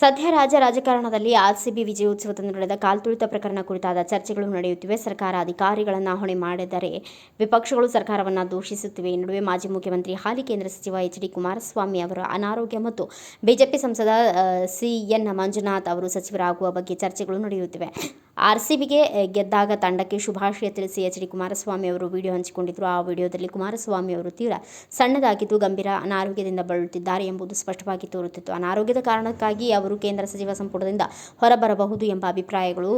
ಸದ್ಯ ರಾಜ್ಯ ರಾಜಕಾರಣದಲ್ಲಿ ಆರ್ಸಿಬಿ ವಿಜಯೋತ್ಸವದಂದು ನಡೆದ ಕಾಲ್ತುಳಿತ ಪ್ರಕರಣ ಕುರಿತಾದ ಚರ್ಚೆಗಳು ನಡೆಯುತ್ತಿವೆ. ಸರ್ಕಾರ ಅಧಿಕಾರಿಗಳನ್ನು ಹೊಣೆ ಮಾಡಿದರೆ ವಿಪಕ್ಷಗಳು ಸರ್ಕಾರವನ್ನು ದೂಷಿಸುತ್ತಿವೆ. ಈ ನಡುವೆ ಮಾಜಿ ಮುಖ್ಯಮಂತ್ರಿ, ಹಾಲಿ ಕೇಂದ್ರ ಸಚಿವ ಎಚ್ ಡಿ ಕುಮಾರಸ್ವಾಮಿ ಅವರ ಅನಾರೋಗ್ಯ ಮತ್ತು ಬಿಜೆಪಿ ಸಂಸದ ಸಿ ಎನ್ ಮಂಜುನಾಥ್ ಅವರು ಸಚಿವರಾಗುವ ಬಗ್ಗೆ ಚರ್ಚೆಗಳು ನಡೆಯುತ್ತಿವೆ. ಆರ್ಸಿಬಿಗೆ ಗೆದ್ದಾಗ ತಂಡಕ್ಕೆ ಶುಭಾಶಯ ತಿಳಿಸಿ ಎಚ್ ಡಿ ಕುಮಾರಸ್ವಾಮಿ ಅವರು ವಿಡಿಯೋ ಹಂಚಿಕೊಂಡಿದ್ದರು ಆ ವಿಡಿಯೋದಲ್ಲಿ ಕುಮಾರಸ್ವಾಮಿ ಅವರು ತೀವ್ರ ಸಣ್ಣದಾಗಿದ್ದು ಗಂಭೀರ ಅನಾರೋಗ್ಯದಿಂದ ಬಳಲುತ್ತಿದ್ದಾರೆ ಎಂಬುದು ಸ್ಪಷ್ಟವಾಗಿ ತೋರುತ್ತಿತ್ತು. ಅನಾರೋಗ್ಯದ ಕಾರಣಕ್ಕಾಗಿ ಅವರು ಕೇಂದ್ರ ಸಚಿವ ಸಂಪುಟದಿಂದ ಹೊರಬರಬಹುದು ಎಂಬ ಅಭಿಪ್ರಾಯಗಳು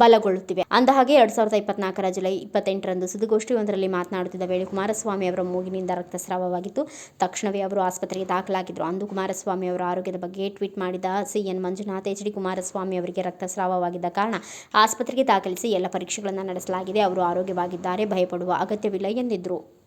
ಬಲಗೊಳ್ಳುತ್ತಿವೆ. ಅಂದಹಾಗೆ ಎರಡ್ ಸಾವಿರದ ಇಪ್ಪತ್ನಾಲ್ಕರ ಜುಲೈ ಇಪ್ಪತ್ತೆಂಟರಂದು ಸುದ್ದಿಗೋಷ್ಠಿಯೊಂದರಲ್ಲಿ ಮಾತನಾಡುತ್ತಿದ್ದ ವೇಳೆ ಕುಮಾರಸ್ವಾಮಿ ಅವರ ಮೂಗಿನಿಂದ ರಕ್ತಸ್ರಾವವಾಗಿತ್ತು ತಕ್ಷಣವೇ ಅವರು ಆಸ್ಪತ್ರೆಗೆ ದಾಖಲಾಗಿದ್ದರು. ಅಂದು ಕುಮಾರಸ್ವಾಮಿ ಅವರ ಆರೋಗ್ಯದ ಬಗ್ಗೆ ಟ್ವೀಟ್ ಮಾಡಿದ CN Manjunath, H D Kumaraswamy ಅವರಿಗೆ ರಕ್ತಸ್ರಾವವಾಗಿದ್ದ ಕಾರಣ ಆಸ್ಪತ್ರೆಗೆ ದಾಖಲಿಸಿ ಎಲ್ಲ ಪರೀಕ್ಷೆಗಳನ್ನು ನಡೆಸಲಾಗಿದೆ. ಅವರು ಆರೋಗ್ಯವಾಗಿದ್ದಾರೆ, ಭಯಪಡುವ ಅಗತ್ಯವಿಲ್ಲ ಎಂದಿದ್ದರು